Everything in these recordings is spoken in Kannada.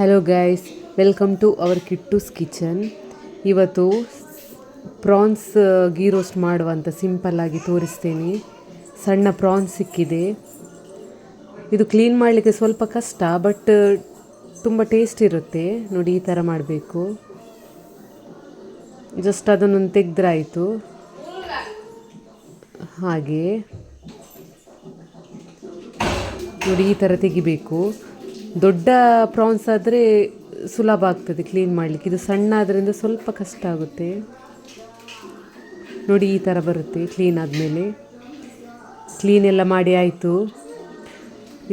Hello guys welcome to our Kittu's kitchen ಇವತ್ತು ಪ್ರಾನ್ಸ್ ಗೀ ರೋಸ್ಟ್ ಮಾಡುವಂಥ ಸಿಂಪಲ್ಲಾಗಿ ತೋರಿಸ್ತೇನೆ. ಸಣ್ಣ ಪ್ರಾನ್ಸ್ ಸಿಕ್ಕಿದೆ. ಇದು ಕ್ಲೀನ್ ಮಾಡಲಿಕ್ಕೆ ಸ್ವಲ್ಪ ಕಷ್ಟ ಬಟ್ ತುಂಬ ಟೇಸ್ಟ್ ಇರುತ್ತೆ. ನೋಡಿ, ಈ ಥರ ಮಾಡಬೇಕು. ಜಸ್ಟ್ ಅದನ್ನೊಂದು ತೆಗೆದ್ರಾಯಿತು. ಹಾಗೆ. ನೋಡಿ, ಈ ಥರ ತೆಗಿಬೇಕು. ದೊಡ್ಡ ಪ್ರಾನ್ಸ್ ಆದರೆ ಸುಲಭ ಆಗ್ತದೆ ಕ್ಲೀನ್ ಮಾಡಲಿಕ್ಕೆ. ಇದು ಸಣ್ಣ ಆದ್ದರಿಂದ ಸ್ವಲ್ಪ ಕಷ್ಟ ಆಗುತ್ತೆ. ನೋಡಿ ಈ ಥರ ಬರುತ್ತೆ ಕ್ಲೀನ್ ಆದಮೇಲೆ. ಕ್ಲೀನ್ ಎಲ್ಲ ಮಾಡಿ ಆಯಿತು.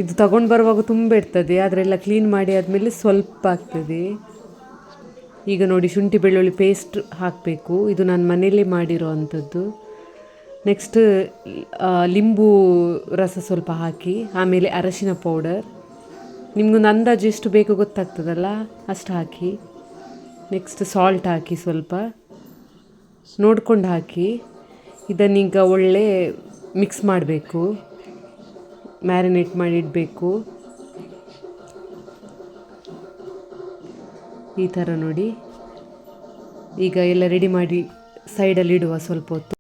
ಇದು ತಗೊಂಡು ಬರುವಾಗ ತುಂಬ ಇರ್ತದೆ ಅದರೆಲ್ಲ ಕ್ಲೀನ್ ಮಾಡಿ ಆದಮೇಲೆ ಸ್ವಲ್ಪ ಆಗ್ತದೆ. ಈಗ ನೋಡಿ ಶುಂಠಿ ಬೆಳ್ಳುಳ್ಳಿ ಪೇಸ್ಟ್ ಹಾಕಬೇಕು. ಇದು ನಾನು ಮನೆಯಲ್ಲೇ ಮಾಡಿರೋ ಅಂಥದ್ದು. ನೆಕ್ಸ್ಟ್ ಲಿಂಬು ರಸ ಸ್ವಲ್ಪ ಹಾಕಿ, ಆಮೇಲೆ ಅರಶಿನ ಪೌಡರ್ ನಿಮ್ಗೊಂದು ಅಂದಾಜು ಎಷ್ಟು ಬೇಕು ಗೊತ್ತಾಗ್ತದಲ್ಲ? ಅಷ್ಟು ಹಾಕಿ. ನೆಕ್ಸ್ಟ್ ಸಾಲ್ಟ್ ಹಾಕಿ ಸ್ವಲ್ಪ. ನೋಡ್ಕೊಂಡು ಹಾಕಿ. ಇದನ್ನೀಗ ಒಳ್ಳೆ ಮಿಕ್ಸ್ ಮಾಡಬೇಕು. ಮ್ಯಾರಿನೇಟ್ ಮಾಡಿ ಇಡಬೇಕು ಈ ಥರ ನೋಡಿ. ಈಗ ಎಲ್ಲ ರೆಡಿ ಮಾಡಿ ಸೈಡಲ್ಲಿ ಇಡುವ ಸ್ವಲ್ಪ ಹೊತ್ತು.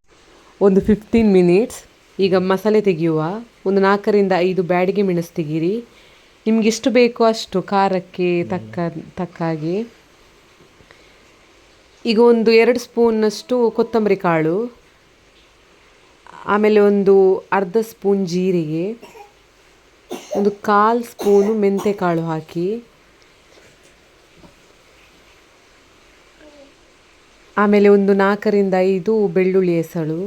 ಒಂದು ಫಿಫ್ಟೀನ್ ಮಿನಿಟ್ಸ್ ಈಗ ಮಸಾಲೆ ತೆಗೆಯುವ. ಒಂದು ನಾಲ್ಕರಿಂದ ಐದು ಬ್ಯಾಡಿಗೆ ಮೆಣಸು ತೆಗೀರಿ. ನಿಮ್ಗೆ ಎಷ್ಟು ಬೇಕೋ ಅಷ್ಟು ಖಾರಕ್ಕೆ ತಕ್ಕ ತಕ್ಕ ಹಾಗೆ ಈಗ ಒಂದು ಎರಡು ಸ್ಪೂನ್ನಷ್ಟು ಕೊತ್ತಂಬರಿ ಕಾಳು, ಆಮೇಲೆ ಒಂದು ಅರ್ಧ ಸ್ಪೂನ್ ಜೀರಿಗೆ, ಒಂದು ಕಾಲು ಸ್ಪೂನು ಮೆಂತೆ ಕಾಳು ಹಾಕಿ. ಆಮೇಲೆ ಒಂದು ನಾಲ್ಕರಿಂದ ಐದು ಬೆಳ್ಳುಳ್ಳಿ ಎಸಳು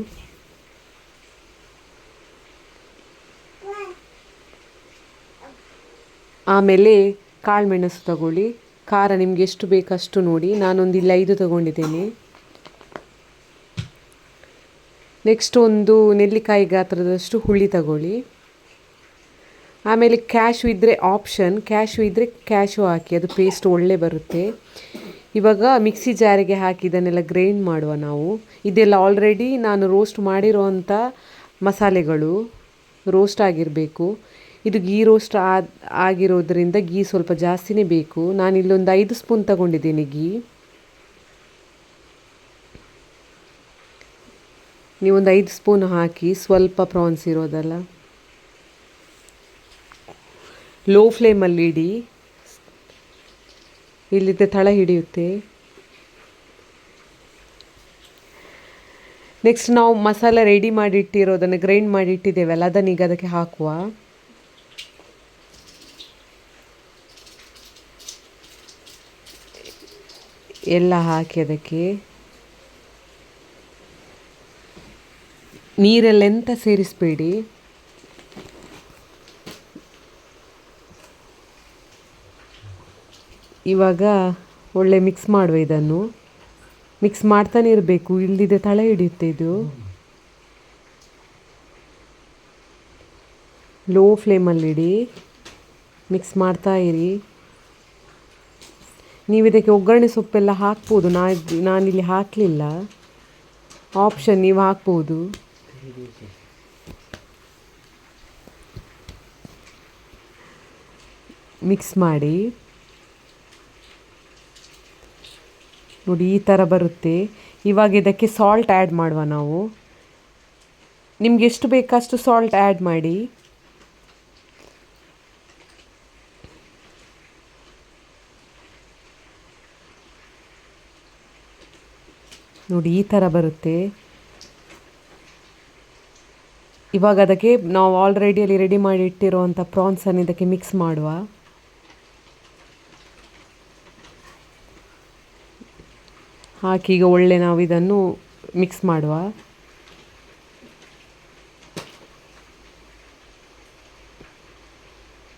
ಆಮೇಲೆ ಕಾಳುಮೆಣಸು ತಗೊಳ್ಳಿ. ಖಾರ ನಿಮಗೆ ಎಷ್ಟು ಬೇಕಷ್ಟು ನೋಡಿ. ನಾನೊಂದು ಇಲ್ಲಿ ಐದು ತಗೊಂಡಿದ್ದೇನೆ. ನೆಕ್ಸ್ಟ್ ಒಂದು ನೆಲ್ಲಿಕಾಯಿ ಗಾತ್ರದಷ್ಟು ಹುಳಿ ತಗೊಳ್ಳಿ. ಆಮೇಲೆ ಕ್ಯಾಶು ಇದ್ದರೆ ಆಪ್ಷನ್ ಕ್ಯಾಶು ಇದ್ದರೆ ಕ್ಯಾಶು ಹಾಕಿ, ಅದು ಪೇಸ್ಟ್ ಒಳ್ಳೆ ಬರುತ್ತೆ. ಇವಾಗ ಮಿಕ್ಸಿ ಜಾರಿಗೆ ಹಾಕಿ ಇದನ್ನೆಲ್ಲ ಗ್ರೈಂಡ್ ಮಾಡುವ ನಾವು. ಇದೆಲ್ಲ ಆಲ್ರೆಡಿ ನಾನು ರೋಸ್ಟ್ ಮಾಡಿರೋವಂಥ ಮಸಾಲೆಗಳು ರೋಸ್ಟ್ ಆಗಿರಬೇಕು. ಇದು ಗೀ ರೋಸ್ಟ್ ಆಗಿರೋದ್ರಿಂದ ಗೀ ಸ್ವಲ್ಪ ಜಾಸ್ತಿನೇ ಬೇಕು. ನಾನು ಇಲ್ಲೊಂದು ಐದು ಸ್ಪೂನ್ ತಗೊಂಡಿದ್ದೀನಿ ಗೀ. ನೀವೊಂದು ಐದು ಸ್ಪೂನ್ ಹಾಕಿ ಸ್ವಲ್ಪ ಪ್ರಾನ್ಸ್ ಇರೋದಲ್ಲ. ಲೋ ಫ್ಲೇಮಲ್ಲಿ ಇಡಿ. ಇಲ್ಲಿದ್ದ ತಳ ಹಿಡಿಯುತ್ತೆ. ನೆಕ್ಸ್ಟ್ ನಾವು ಮಸಾಲೆ ರೆಡಿ ಮಾಡಿಟ್ಟಿರೋದನ್ನು ಗ್ರೈಂಡ್ ಮಾಡಿ ಇಟ್ಟಿದ್ದೇವಲ್ಲ ಅದನ್ನ ಈಗ ಅದಕ್ಕೆ ಹಾಕುವ. ಎಲ್ಲ ಹಾಕಿ ಅದಕ್ಕೆ ನೀರಲ್ಲೆಂತ ಸೇರಿಸಬೇಡಿ? ಇವಾಗ ಒಳ್ಳೆ ಮಿಕ್ಸ್ ಮಾಡುವ ಇದನ್ನು. ಮಿಕ್ಸ್ ಮಾಡ್ತಾನೆ ಇರಬೇಕು ಇಲ್ಲದಿದ್ದರೆ ತಳೆ ಹಿಡಿಯುತ್ತೆ ಇದು. ಲೋ ಫ್ಲೇಮಲ್ಲಿಡಿ ಮಿಕ್ಸ್ ಮಾಡ್ತಾ ಇರಿ. ನೀವು ಇದಕ್ಕೆ ಒಗ್ಗರಣೆ ಸೊಪ್ಪೆಲ್ಲ ಹಾಕ್ಬೋದು. ನಾ ನಾನಿಲ್ಲಿ ಹಾಕಲಿಲ್ಲ. ಆಪ್ಷನ್ ನೀವು ಹಾಕ್ಬೋದು. ಮಿಕ್ಸ್ ಮಾಡಿ. ನೋಡಿ, ಈ ಥರ ಬರುತ್ತೆ. ಇವಾಗ ಇದಕ್ಕೆ ಸಾಲ್ಟ್ ಆ್ಯಡ್ ಮಾಡುವ ನಾವು. ನಿಮ್ಗೆ ಎಷ್ಟು ಬೇಕಷ್ಟು ಸಾಲ್ಟ್ ಆ್ಯಡ್ ಮಾಡಿ. ನೋಡಿ ಈ ಥರ ಬರುತ್ತೆ. ಇವಾಗ ಅದಕ್ಕೆ ನಾವು ಆಲ್ರೆಡಿ ಅಲ್ಲಿ ರೆಡಿ ಮಾಡಿ ಇಟ್ಟಿರುವಂಥ ಪ್ರಾನ್ಸನ್ನು ಇದಕ್ಕೆ ಮಿಕ್ಸ್ ಮಾಡುವ. ಹಾಕಿ ಈಗ ಒಳ್ಳೆ ನಾವು ಇದನ್ನು ಮಿಕ್ಸ್ ಮಾಡುವ.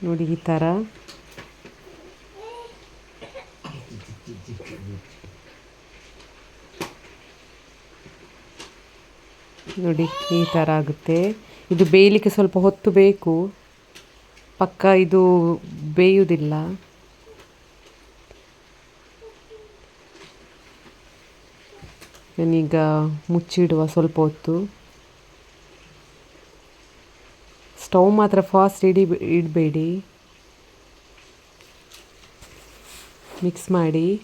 ನೋಡಿ ಈ ಥರ. ನೋಡಿ, ಈ ಥರ ಆಗುತ್ತೆ. ಇದು ಬೇಯಲಿಕ್ಕೆ ಸ್ವಲ್ಪ ಹೊತ್ತು ಬೇಕು. ಪಕ್ಕ ಇದು ಬೇಯುವುದಿಲ್ಲ ನಾನೀಗ ಮುಚ್ಚಿಡುವ ಸ್ವಲ್ಪ ಹೊತ್ತು. ಸ್ಟವ್ ಮಾತ್ರ ಫಾಸ್ಟ್ ಇಡಿ, ಇಡಬೇಡಿ. ಮಿಕ್ಸ್ ಮಾಡಿ.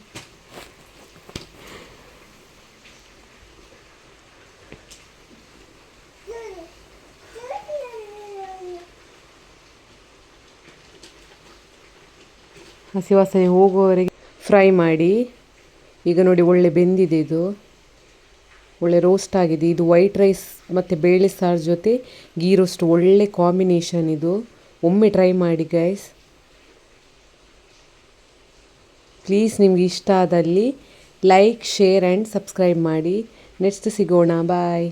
ಹಸಿ ವಾಸನೆ ಹೋಗುವವರೆಗೆ ಫ್ರೈ ಮಾಡಿ, ಈಗ ನೋಡಿ ಒಳ್ಳೆ ಬೆಂದಿದೆ ಇದು. ಒಳ್ಳೆ ರೋಸ್ಟ್ ಆಗಿದೆ. ಇದು ವೈಟ್ ರೈಸ್ ಮತ್ತು ಬೇಳೆ ಸಾರು ಜೊತೆ ಗೀ ರೋಸ್ಟ್ ಒಳ್ಳೆ ಕಾಂಬಿನೇಷನ್ ಇದು. ಒಮ್ಮೆ ಟ್ರೈ ಮಾಡಿ ಗೈಸ್ ಪ್ಲೀಸ್ ನಿಮ್ಗೆ ಇಷ್ಟ ಆದಲ್ಲಿ ಲೈಕ್ ಶೇರ್ ಆ್ಯಂಡ್ ಸಬ್ಸ್ಕ್ರೈಬ್ ಮಾಡಿ. ನೆಕ್ಸ್ಟ್ ಸಿಗೋಣ. ಬಾಯ್